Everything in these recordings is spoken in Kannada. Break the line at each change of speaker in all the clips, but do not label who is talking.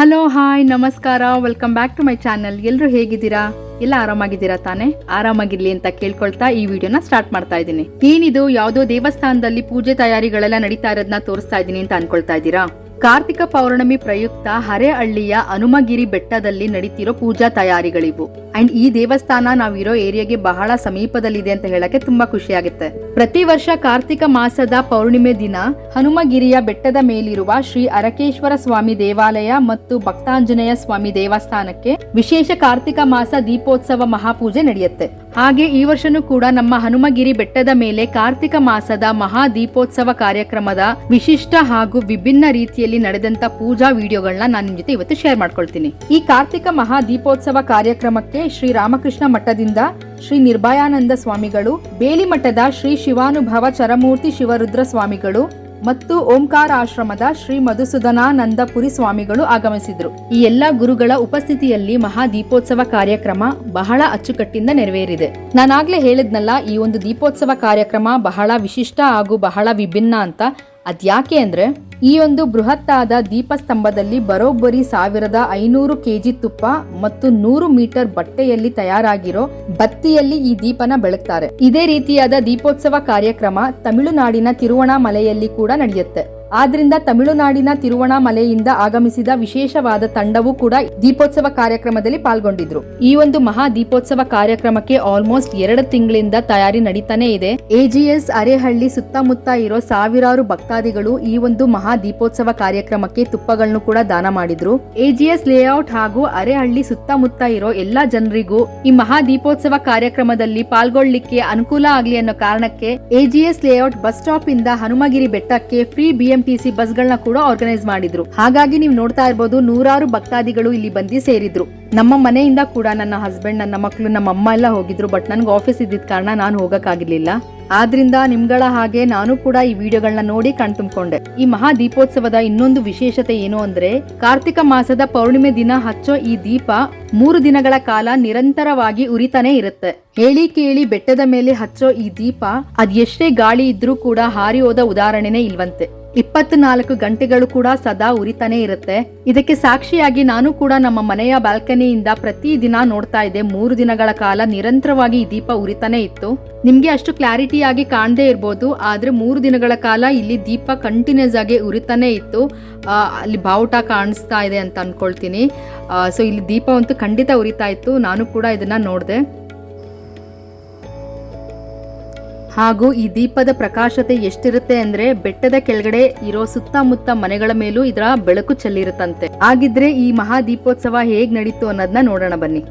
ಹಲೋ ಹಾಯ್ ನಮಸ್ಕಾರ. Welcome back to my channel ಎಲ್ಲರೂ ಹೇಗಿದ್ದೀರಾ? ಎಲ್ಲ ಆರಾಮಾಗಿದ್ದೀರಾ ತಾನೇ? ಆರಾಮಾಗಿರ್ಲಿ ಅಂತ ಕೇಳ್ಕೊಳ್ತಾ ಈ ವಿಡಿಯೋನ ಸ್ಟಾರ್ಟ್ ಮಾಡ್ತಾ ಇದ್ದೀನಿ. ಏನಿದು? ಯಾವುದೋ ದೇವಸ್ಥಾನದಲ್ಲಿ ಪೂಜೆ ತಯಾರಿಗಳೆಲ್ಲ ನಡೀತಾ ಇರೋದನ್ನ ತೋರಿಸ್ತಾ ಇದ್ದೀನಿ ಅಂತ ಅನ್ಕೊಳ್ತಾ ಇದ್ದೀರಾ? ಕಾರ್ತಿಕ ಪೌರ್ಣಮಿ ಪ್ರಯುಕ್ತ ಹರೇಹಳ್ಳಿಯ ಹನುಮಗಿರಿ ಬೆಟ್ಟದಲ್ಲಿ ನಡೀತಿರೋ ಪೂಜಾ ತಯಾರಿಗಳಿವು. ಅಂಡ್ ಈ ದೇವಸ್ಥಾನ ನಾವಿರೋ ಏರಿಯಾಗೆ ಬಹಳ ಸಮೀಪದಲ್ಲಿದೆ ಅಂತ ಹೇಳಕ್ಕೆ ತುಂಬಾ ಖುಷಿ ಆಗುತ್ತೆ ಪ್ರತಿ ವರ್ಷ ಕಾರ್ತಿಕ ಮಾಸದ ಪೌರ್ಣಿಮೆ ದಿನ ಹನುಮಗಿರಿಯ ಬೆಟ್ಟದ ಮೇಲಿರುವ ಶ್ರೀ ಅರಕೇಶ್ವರ ಸ್ವಾಮಿ ದೇವಾಲಯ ಮತ್ತು ಭಕ್ತಾಂಜನೇಯ ಸ್ವಾಮಿ ದೇವಸ್ಥಾನಕ್ಕೆ ವಿಶೇಷ ಕಾರ್ತಿಕ ಮಾಸ ದೀಪೋತ್ಸವ ಮಹಾಪೂಜೆ ನಡೆಯುತ್ತೆ. ಹಾಗೆ ಈ ವರ್ಷನೂ ಕೂಡ ನಮ್ಮ ಹನುಮಗಿರಿ ಬೆಟ್ಟದ ಮೇಲೆ ಕಾರ್ತಿಕ ಮಾಸದ ಮಹಾ ದೀಪೋತ್ಸವ ಕಾರ್ಯಕ್ರಮದ ವಿಶಿಷ್ಟ ಹಾಗೂ ವಿಭಿನ್ನ ರೀತಿಯಲ್ಲಿ ನಡೆದಂತ ಪೂಜಾ ವಿಡಿಯೋಗಳನ್ನ ನಾನು ನಿಮ್ ಜೊತೆ ಇವತ್ತು ಶೇರ್ ಮಾಡ್ಕೊಳ್ತೀನಿ. ಈ ಕಾರ್ತಿಕ ಮಹಾ ದೀಪೋತ್ಸವ ಕಾರ್ಯಕ್ರಮಕ್ಕೆ ಶ್ರೀ ರಾಮಕೃಷ್ಣ ಮಠದಿಂದ ಶ್ರೀ ನಿರ್ಭಯಾನಂದ ಸ್ವಾಮಿಗಳು, ಬೇಲಿ ಮಠದ ಶ್ರೀ ಶಿವಾನುಭವ ಚರಮೂರ್ತಿ ಶಿವರುದ್ರ ಸ್ವಾಮಿಗಳು ಮತ್ತು ಓಂಕಾರ ಆಶ್ರಮದ ಶ್ರೀ ಮಧುಸೂದನಾನಂದಪುರಿ ಸ್ವಾಮಿಗಳು ಆಗಮಿಸಿದ್ರು. ಈ ಎಲ್ಲ ಗುರುಗಳ ಉಪಸ್ಥಿತಿಯಲ್ಲಿ ಮಹಾ ದೀಪೋತ್ಸವ ಕಾರ್ಯಕ್ರಮ ಬಹಳ ಅಚ್ಚುಕಟ್ಟಿಂದ ನೆರವೇರಿದೆ. ನಾನಾಗ್ಲೇ ಹೇಳಿದ್ನಲ್ಲ, ಈ ಒಂದು ದೀಪೋತ್ಸವ ಕಾರ್ಯಕ್ರಮ ಬಹಳ ವಿಶಿಷ್ಟ ಹಾಗೂ ಬಹಳ ವಿಭಿನ್ನ ಅಂತ. ಅದ್ಯಾಕೆ ಅಂದ್ರೆ ಈ ಒಂದು ಬೃಹತ್ತಾದ ದೀಪಸ್ತಂಭದಲ್ಲಿ ಬರೋಬ್ಬರಿ ಸಾವಿರದ ಐನೂರು ಕೆಜಿ ತುಪ್ಪ ಮತ್ತು ನೂರು ಮೀಟರ್ ಬಟ್ಟೆಯಲ್ಲಿ ತಯಾರಾಗಿರೋ ಬತ್ತಿಯಲ್ಲಿ ಈ ದೀಪನ ಬೆಳಗ್ತಾರೆ. ಇದೇ ರೀತಿಯಾದ ದೀಪೋತ್ಸವ ಕಾರ್ಯಕ್ರಮ ತಮಿಳುನಾಡಿನ ತಿರುವಣಾಮಲೆಯಲ್ಲಿ ಕೂಡ ನಡೆಯುತ್ತೆ. ಆದ್ರಿಂದ ತಮಿಳುನಾಡಿನ ತಿರುವಣಾಮಲೆಯಿಂದ ಆಗಮಿಸಿದ ವಿಶೇಷವಾದ ತಂಡವೂ ಕೂಡ ದೀಪೋತ್ಸವ ಕಾರ್ಯಕ್ರಮದಲ್ಲಿ ಪಾಲ್ಗೊಂಡಿದ್ರು. ಈ ಒಂದು ಮಹಾ ದೀಪೋತ್ಸವ ಕಾರ್ಯಕ್ರಮಕ್ಕೆ ಆಲ್ಮೋಸ್ಟ್ ಎರಡು ತಿಂಗಳಿಂದ ತಯಾರಿ ನಡೀತಾನೆ ಇದೆ. ಎಜಿಎಸ್ ಅರೆಹಳ್ಳಿ ಸುತ್ತಮುತ್ತ ಇರೋ ಸಾವಿರಾರು ಭಕ್ತಾದಿಗಳು ಈ ಒಂದು ಮಹಾ ದೀಪೋತ್ಸವ ಕಾರ್ಯಕ್ರಮಕ್ಕೆ ತುಪ್ಪಗಳನ್ನು ಕೂಡ ದಾನ ಮಾಡಿದ್ರು. ಎಜಿಎಸ್ ಲೇಔಟ್ ಹಾಗೂ ಅರೆಹಳ್ಳಿ ಸುತ್ತಮುತ್ತ ಇರೋ ಎಲ್ಲಾ ಜನರಿಗೂ ಈ ಮಹಾ ದೀಪೋತ್ಸವ ಕಾರ್ಯಕ್ರಮದಲ್ಲಿ ಪಾಲ್ಗೊಳ್ಳಿಕ್ಕೆ ಅನುಕೂಲ ಆಗ್ಲಿ ಅನ್ನೋ ಕಾರಣಕ್ಕೆ ಎಜಿಎಸ್ ಲೇಔಟ್ ಬಸ್ ಸ್ಟಾಪ್ ಇಂದ ಹನುಮಗಿರಿ ಬೆಟ್ಟಕ್ಕೆ ಫ್ರೀ ಬಿಎಂಟಿಸಿ ಬಸ್ ಗಳನ್ನ ಕೂಡ ಆರ್ಗನೈಸ್ ಮಾಡಿದ್ರು. ಹಾಗಾಗಿ ನೀವು ನೋಡ್ತಾ ಇರ್ಬೋದು ನೂರಾರು ಭಕ್ತಾದಿಗಳು ಇಲ್ಲಿ ಬಂದು ಸೇರಿದ್ರು. ನಮ್ಮ ಮನೆಯಿಂದ ಕೂಡ ನನ್ನ ಹಸ್ಬೆಂಡ್ ನನ್ನ ಮಕ್ಕಳು ನಮ್ಮ ಅಮ್ಮ ಎಲ್ಲ ಹೋಗಿದ್ರು ಬಟ್ ನನ್ಗೆ ಆಫೀಸ್ ಇದ್ದಿದ್ದ ಕಾರಣ ನಾನು ಹೋಗಕ್ಕಾಗಿರ್ಲಿಲ್ಲ. ಆದ್ರಿಂದ ನಿಮ್ಗಳ ಹಾಗೆ ನಾನು ಕೂಡ ಈ ವಿಡಿಯೋಗಳನ್ನ ನೋಡಿ ಕಣ್ತುಂಬ್ಕೊಂಡೆ ಈ ಮಹಾ ದೀಪೋತ್ಸವದ ಇನ್ನೊಂದು ವಿಶೇಷತೆ ಏನು ಅಂದ್ರೆ, ಕಾರ್ತಿಕ ಮಾಸದ ಪೌರ್ಣಿಮೆ ದಿನ ಹಚ್ಚೋ ಈ ದೀಪ ಮೂರು ದಿನಗಳ ಕಾಲ ನಿರಂತರವಾಗಿ ಉರಿತಾನೆ ಇರುತ್ತೆ. ಹೇಳಿ ಕೇಳಿ ಬೆಟ್ಟದ ಮೇಲೆ ಹಚ್ಚೋ ಈ ದೀಪ, ಅದ್ ಎಷ್ಟೇ ಗಾಳಿ ಇದ್ರೂ ಕೂಡ ಹಾರಿ ಹೋದ ಉದಾಹರಣೆನೇ ಇಲ್ವಂತೆ. ಇಪ್ಪತ್ನಾಲ್ಕು ಗಂಟೆಗಳು ಕೂಡ ಸದಾ ಉರಿತಾನೆ ಇರುತ್ತೆ. ಇದಕ್ಕೆ ಸಾಕ್ಷಿಯಾಗಿ ನಾನು ಕೂಡ ನಮ್ಮ ಮನೆಯ ಬಾಲ್ಕನಿಯಿಂದ ಪ್ರತಿ ದಿನ ನೋಡ್ತಾ ಇದ್ದೆ. ಮೂರು ದಿನಗಳ ಕಾಲ ನಿರಂತರವಾಗಿ ಈ ದೀಪ ಉರಿತಾನೆ ಇತ್ತು. ನಿಮ್ಗೆ ಅಷ್ಟು ಕ್ಲಾರಿಟಿ ಆಗಿ ಕಾಣದೇ ಇರ್ಬೋದು, ಆದ್ರೆ ಮೂರು ದಿನಗಳ ಕಾಲ ಇಲ್ಲಿ ದೀಪ ಕಂಟಿನ್ಯೂಸ್ ಆಗಿ ಉರಿತಾನೆ ಇತ್ತು. ಅಲ್ಲಿ ಬಾವುಟ ಕಾಣಿಸ್ತಾ ಇದೆ ಅಂತ ಅನ್ಕೊಳ್ತೀನಿ. ಸೊ ಇಲ್ಲಿ ದೀಪ ಅಂತೂ ಖಂಡಿತ ಉರಿತಾ ಇತ್ತು. ನಾನು ಕೂಡ ಇದನ್ನ ನೋಡಿದೆ. ಹಾಗೂ ಈ ದೀಪದ ಪ್ರಕಾಶತೆ ಎಷ್ಟಿರುತ್ತೆ ಅಂದ್ರೆ ಬೆಟ್ಟದ ಕೆಳಗಡೆ ಇರೋ ಸುತ್ತಮುತ್ತ ಮನೆಗಳ ಮೇಲೂ ಇದರ ಬೆಳಕು ಚೆಲ್ಲಿರುತ್ತಂತೆ. ಹಾಗಿದ್ರೆ ಈ ಮಹಾ ದೀಪೋತ್ಸವ ಹೇಗ್ ನಡೀತು ಅನ್ನೋದನ್ನ ನೋಡೋಣ ಬನ್ನಿ.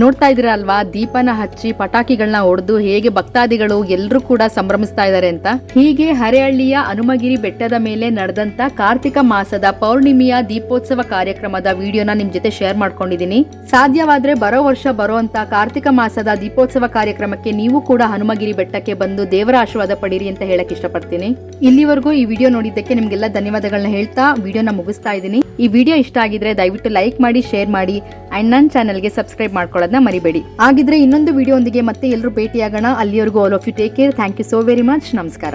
ನೋಡ್ತಾ ಇದ್ದೀರಾ ಅಲ್ವಾ ದೀಪನ ಹಚ್ಚಿ ಪಟಾಕಿಗಳನ್ನ ಹೊಡೆದು ಹೇಗೆ ಭಕ್ತಾದಿಗಳು ಎಲ್ಲರೂ ಕೂಡ ಸಂಭ್ರಮಿಸ್ತಾ ಇದ್ದಾರೆ ಅಂತ? ಹೀಗೆ ಹರೆಹಳ್ಳಿಯ ಹನುಮಗಿರಿ ಬೆಟ್ಟದ ಮೇಲೆ ನಡೆದಂತ ಕಾರ್ತಿಕ ಮಾಸದ ಪೌರ್ಣಿಮೆಯ ದೀಪೋತ್ಸವ ಕಾರ್ಯಕ್ರಮದ ವಿಡಿಯೋನ ನಿಮ್ ಜೊತೆ ಶೇರ್ ಮಾಡ್ಕೊಂಡಿದೀನಿ ಸಾಧ್ಯವಾದ್ರೆ ಬರೋ ವರ್ಷ ಬರುವಂತ ಕಾರ್ತಿಕ ಮಾಸದ ದೀಪೋತ್ಸವ ಕಾರ್ಯಕ್ರಮಕ್ಕೆ ನೀವು ಕೂಡ ಹನುಮಗಿರಿ ಬೆಟ್ಟಕ್ಕೆ ಬಂದು ದೇವರ ಆಶೀರ್ವಾದ ಪಡೀರಿ ಅಂತ ಹೇಳಕ್ ಇಷ್ಟಪಡ್ತೀನಿ. ಇಲ್ಲಿವರೆಗೂ ಈ ವಿಡಿಯೋ ನೋಡಿದ್ದಕ್ಕೆ ನಿಮ್ಗೆಲ್ಲ ಧನ್ಯವಾದಗಳನ್ನ ಹೇಳ್ತಾ ವಿಡಿಯೋನ ಮುಗಿಸ್ತಾ ಇದ್ದೀನಿ. ಈ ವಿಡಿಯೋ ಇಷ್ಟ ಆಗಿದ್ರೆ ದಯವಿಟ್ಟು ಲೈಕ್ ಮಾಡಿ, ಶೇರ್ ಮಾಡಿ ಅಂಡ್ ನನ್ನ ಚಾನಲ್ಗೆ ಸಬ್ಸ್ಕ್ರೈಬ್ ಮಾಡ್ಕೊಳ್ಳೋದನ್ನ ಮರಿಬೇಡಿ. ಹಾಗಿದ್ರೆ ಇನ್ನೊಂದು ವಿಡಿಯೋ ಒಂದಿಗೆ ಮತ್ತೆ ಎಲ್ಲರೂ ಭೇಟಿಯಾಗೋಣ. ಅಲ್ಲಿವರೆಗೂ all of you take care thank you so very much ನಮಸ್ಕಾರ.